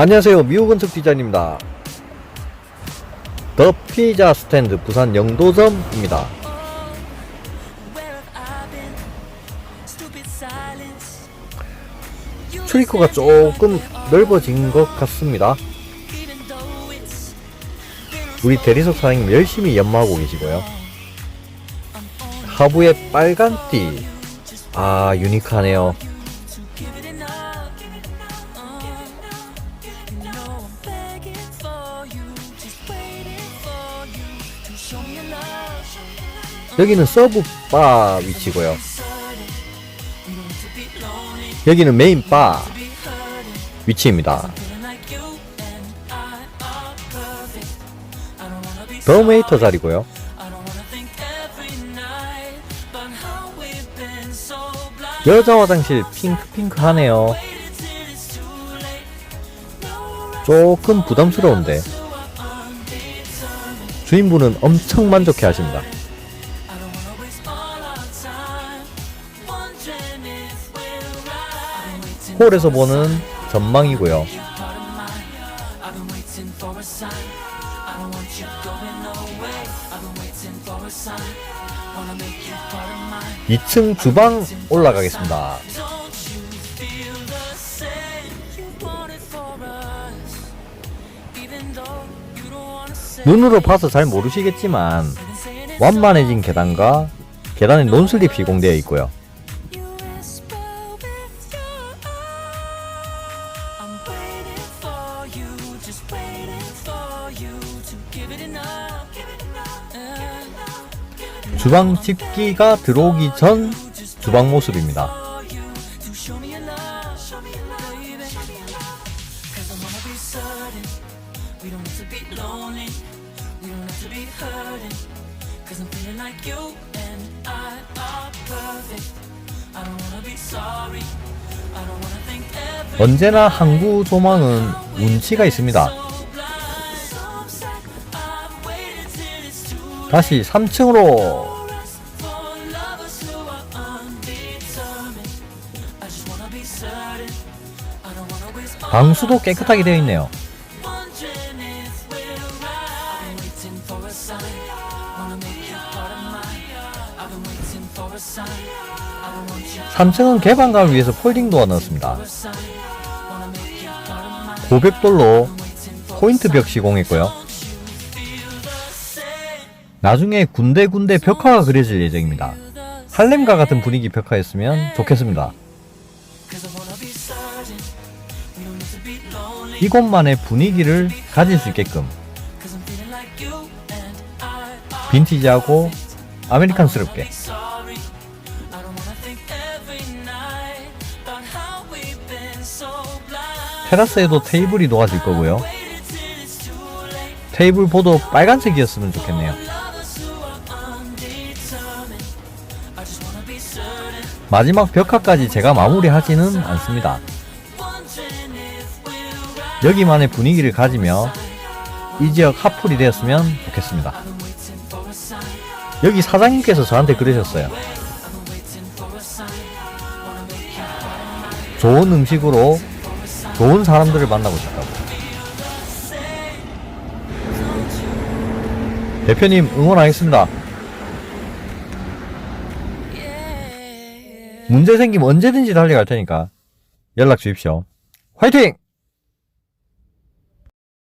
안녕하세요. 미호건축 디자인입니다. 더 피자 스탠드 부산 영도점입니다. 출입구가 조금 넓어진 것 같습니다. 우리 대리석 사장님 열심히 연마하고 계시고요. 하부에 빨간 띠. 아, 유니크하네요. 여기는 서브바 위치고요. 여기는 메인 바 위치입니다. 더 메이터 자리고요. 여자 화장실 핑크 핑크 하네요. 조금 부담스러운데 주인분은 엄청 만족해 하십니다. 홀에서 보는 전망이고요. 이층 주방 올라가겠습니다. 눈으로 봐서 잘 모르시겠지만 완만해진 계단과 계단에 논슬립 시공되어 있고요. 주방 집기가 들어오기 전 주방 모습입니다. 언제나 항구 조망은 운치가 있습니다. 다시 3층으로 방수도 깨끗하게 되어 있네요. 삼층은 개방감을 위해서 폴딩 도어 넣었습니다. 고백돌로 포인트 벽 시공했고요. 나중에 군데군데 벽화가 그려질 예정입니다. 할렘과 같은 분위기 벽화였으면 좋겠습니다. 이곳만의 분위기를 가질 수 있게끔 빈티지하고 아메리칸스럽게 테라스에도 테이블이 놓아질 거고요. 테이블 보도 빨간색이었으면 좋겠네요. 마지막 벽화까지 제가 마무리하지는 않습니다. 여기만의 분위기를 가지며 이 지역 핫플이 되었으면 좋겠습니다. 여기 사장님께서 저한테 그러셨어요. 좋은 음식으로 좋은 사람들을 만나고 싶다고. 대표님 응원하겠습니다. 문제 생기면 언제든지 달려갈 테니까 연락 주십시오. 화이팅!